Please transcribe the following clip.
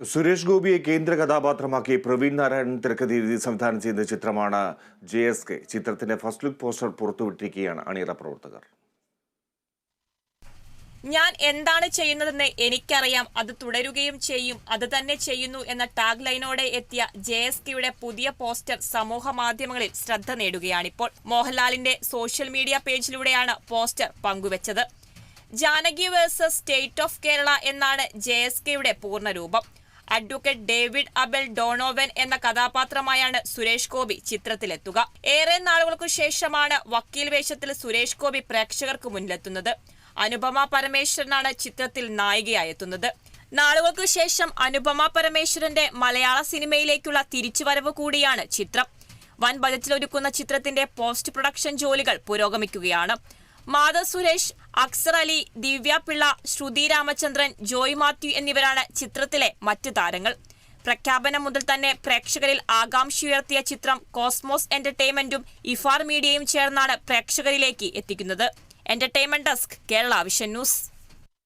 സുരേഷ് ഗോപിയെ കേന്ദ്ര കഥാപാത്രമാക്കി പ്രവീൺ നാരായണൻ തിരക്കഥ എഴുതി സംവിധാനം ചെയ്യുന്ന ചിത്രമാണ് ജെ എസ് കെ. ചിത്രത്തിന്റെ ഫസ്റ്റ് ലുക്ക് പോസ്റ്റർ പുറത്തുവിട്ടിരിക്കുകയാണ് അണിയറ പ്രവർത്തകർ. ഞാൻ എന്താണ് ചെയ്യുന്നതെന്ന് എനിക്കറിയാം. അത് തുടരുകയും ചെയ്യും. അത് തന്നെ ചെയ്യുന്നു എന്ന ടാഗ് ലൈനോടെ എത്തിയ ജെ എസ് കെയുടെ പുതിയ പോസ്റ്റർ സമൂഹ മാധ്യമങ്ങളിൽ ശ്രദ്ധ നേടുകയാണിപ്പോൾ. മോഹൻലാലിന്റെ സോഷ്യൽ മീഡിയ പേജിലൂടെയാണ് പോസ്റ്റർ പങ്കുവച്ചത്. Janaki versus state of Kerala എന്നാണ് ജെ എസ് കെയുടെ പൂർണരൂപം അഡ്വക്കേറ്റ് ഡേവിഡ് അബൽ ഡോണോവൻ എന്ന കഥാപാത്രമായാണ് സുരേഷ് ഗോപി ചിത്രത്തിലെത്തുക. ഏറെ നാളുകൾക്കു ശേഷമാണ് വക്കീൽ വേഷത്തിൽ സുരേഷ് ഗോപി പ്രേക്ഷകർക്ക് മുന്നിലെത്തുന്നത്. അനുപമ പരമേശ്വരനാണ് ചിത്രത്തിൽ നായികയായെത്തുന്നത്. നാളുകൾക്കു ശേഷം അനുപമ പരമേശ്വരന്റെ മലയാള സിനിമയിലേക്കുള്ള തിരിച്ചുവരവ് കൂടിയാണ് ചിത്രം. വൻ ബജറ്റിലൊരുക്കുന്ന ചിത്രത്തിന്റെ പോസ്റ്റ് പ്രൊഡക്ഷൻ ജോലികൾ പുരോഗമിക്കുകയാണ്. മാധവ് സുരേഷ് അക്സർ അലി ദിവ്യ പിള്ള ശ്രുതി രാമചന്ദ്രൻ ജോയ് മാത്യു എന്നിവരാണ് ചിത്രത്തിലെ മറ്റ് താരങ്ങൾ. പ്രഖ്യാപനം മുതൽ തന്നെ പ്രേക്ഷകരിൽ ആകാംക്ഷയുയർത്തിയ ചിത്രം കോസ്മോസ് എന്റർടൈൻമെന്റും ഇഫാർ മീഡിയയും ചേർന്നാണ് പ്രേക്ഷകരിലേക്ക് എത്തിക്കുന്നത്. Entertainment desk Kerala vision news.